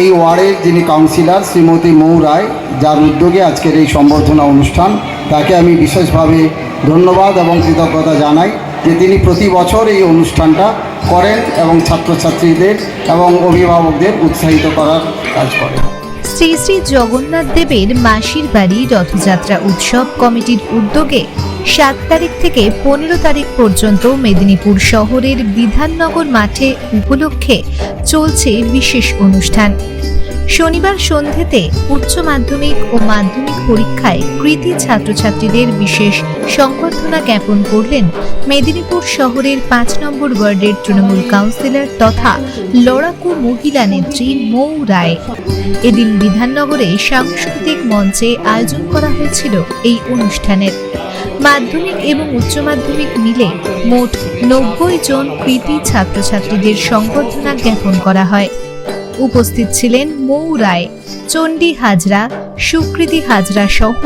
এই ওয়ার্ডের যিনি কাউন্সিলর, শ্রীমতী মৌ রায়, যার উদ্যোগে আজকের এই সম্বর্ধনা অনুষ্ঠান, তাকে আমি বিশেষভাবে ধন্যবাদ এবং কৃতজ্ঞতা জানাই যে তিনি প্রতি বছর এই অনুষ্ঠানটা করেন এবং ছাত্রছাত্রীদের এবং অভিভাবকদের উৎসাহিত করার কাজ করেন। শ্রী শ্রী জগন্নাথ দেবের মাসির বাড়ি রথযাত্রা উৎসব কমিটির উদ্যোগে সাত তারিখ থেকে পনেরো তারিখ পর্যন্ত মেদিনীপুর শহরের বিধাননগর মাঠে উপলক্ষে চলছে বিশেষ অনুষ্ঠান। শনিবার সন্ধেতে উচ্চ মাধ্যমিক ও মাধ্যমিক পরীক্ষায় কৃতি ছাত্রছাত্রীদের বিশেষ সংবর্ধনা জ্ঞাপন করলেন মেদিনীপুর শহরের পাঁচ নম্বর ওয়ার্ডের তৃণমূল কাউন্সিলর তথা লড়াকু মহিলা নেত্রী মৌ রায়। এদিন বিধাননগরে সাংস্কৃতিক মঞ্চে আয়োজন করা হয়েছিল এই অনুষ্ঠানের। মাধ্যমিক এবং উচ্চ মাধ্যমিক মিলে মোট নব্বই জন কৃতি ছাত্রছাত্রীদের সংবর্ধনা জ্ঞাপন করা হয়। উপস্থিত ছিলেন মৌ রায়, চণ্ডী হাজরা, সুকৃতি হাজরা সহ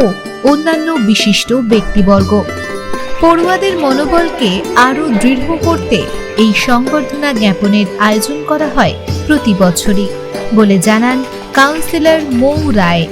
অন্যান্য বিশিষ্ট ব্যক্তিবর্গ। পড়ুয়াদের মনোবলকে আরও দৃঢ় করতে এই সংবর্ধনা জ্ঞাপনের আয়োজন করা হয় প্রতি বছরই, বলে জানান কাউন্সিলর মৌ রায়।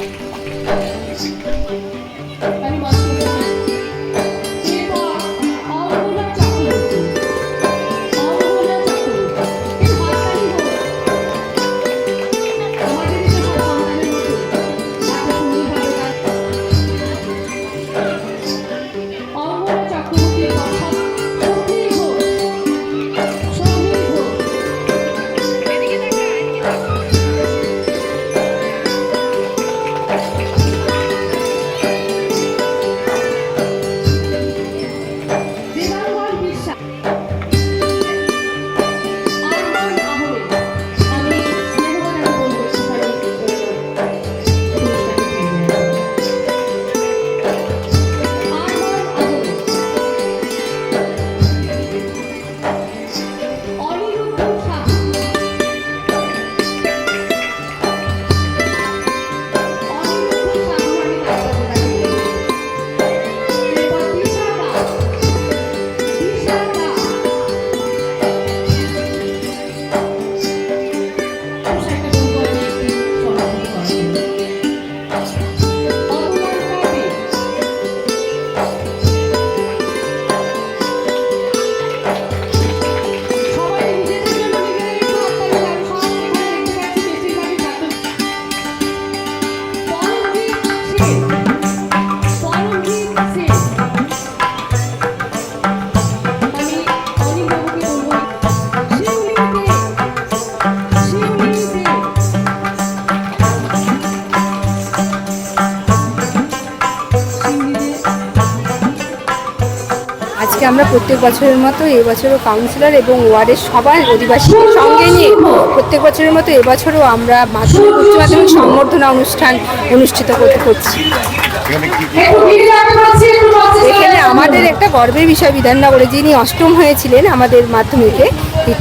আজকে আমরা প্রত্যেক বছরের মতো এবছরও কাউন্সিলর এবং ওয়ার্ডের সবাই অধিবাসীদের সঙ্গে নিয়ে প্রত্যেক বছরের মতো এবছরও আমরা মাধ্যমিক উচ্চ মাধ্যমিক সম্বর্ধনা অনুষ্ঠান অনুষ্ঠিত করতে করছি। এখানে আমাদের একটা গর্বের বিষয় বিধাননগরে, যিনি অষ্টম হয়েছিলেন আমাদের মাধ্যমিকে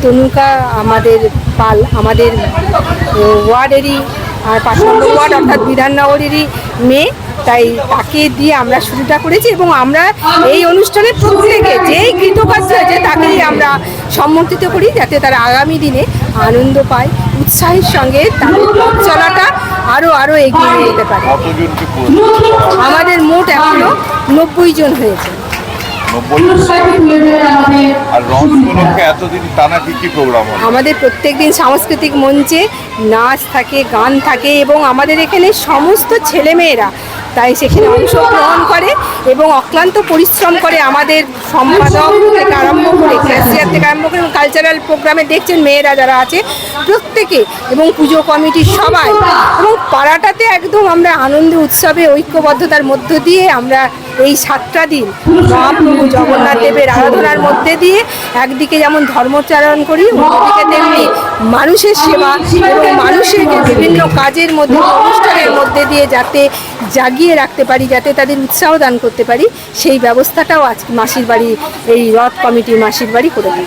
তনুকা আমাদের পাল, আমাদের ওয়ার্ডেরই, আর পাঁচ নম্বর ওয়ার্ড অর্থাৎ বিধাননগরেরই মেয়ে। তাই তাকে দিয়ে আমরা শুরুটা করেছি এবং আমরা এই অনুষ্ঠানে প্রত্যেকে যেই কৃতকার্য আছে তাকেই আমরা সম্মর্থিত করি যাতে তারা আগামী দিনে আনন্দ পায় উৎসাহের সঙ্গে তাদের পথ চলাটা আরও আরও এগিয়ে নিয়ে যেতে পারে। আমাদের মোট এখনও নব্বই জন হয়েছে। আমাদের আর রথ উপলক্ষে এতদিন টানা কি কি প্রোগ্রাম আমাদের প্রত্যেকদিন সাংস্কৃতিক মঞ্চে নাচ থাকে গান থাকে এবং আমাদের এখানে সমস্ত ছেলেমেয়েরা তাই সেখানে অংশগ্রহণ করে এবং অক্লান্ত পরিশ্রম করে আমাদের সম্পাদক থেকে আরম্ভ করে ক্যাশিয়ার থেকে আরম্ভ করে কালচারাল প্রোগ্রামে দেখছেন মেয়েরা যারা আছে, প্রত্যেকে এবং পুজো কমিটির সবাই। এবং পাড়াটাতে একদম আমরা আনন্দ, উৎসবে, ঐক্যবদ্ধতার মধ্য দিয়ে আমরা এই সাতটা দিন মহাপ্রভু জগন্নাথ দেবের আরাধনার মধ্যে দিয়ে একদিকে যেমন ধর্মচারণ করি, অন্যদিকে তেমনি মানুষের সেবা এবং মানুষের বিভিন্ন কাজের মধ্যে, অনুষ্ঠানের মধ্যে দিয়ে যাতে জাগিয়ে রাখতে পারি, যাতে তাদের উৎসাহ দান করতে পারি, সেই ব্যবস্থাটাও আজ মাসির বাড়ি, এই রথ কমিটি মাসির বাড়ি করে থাকে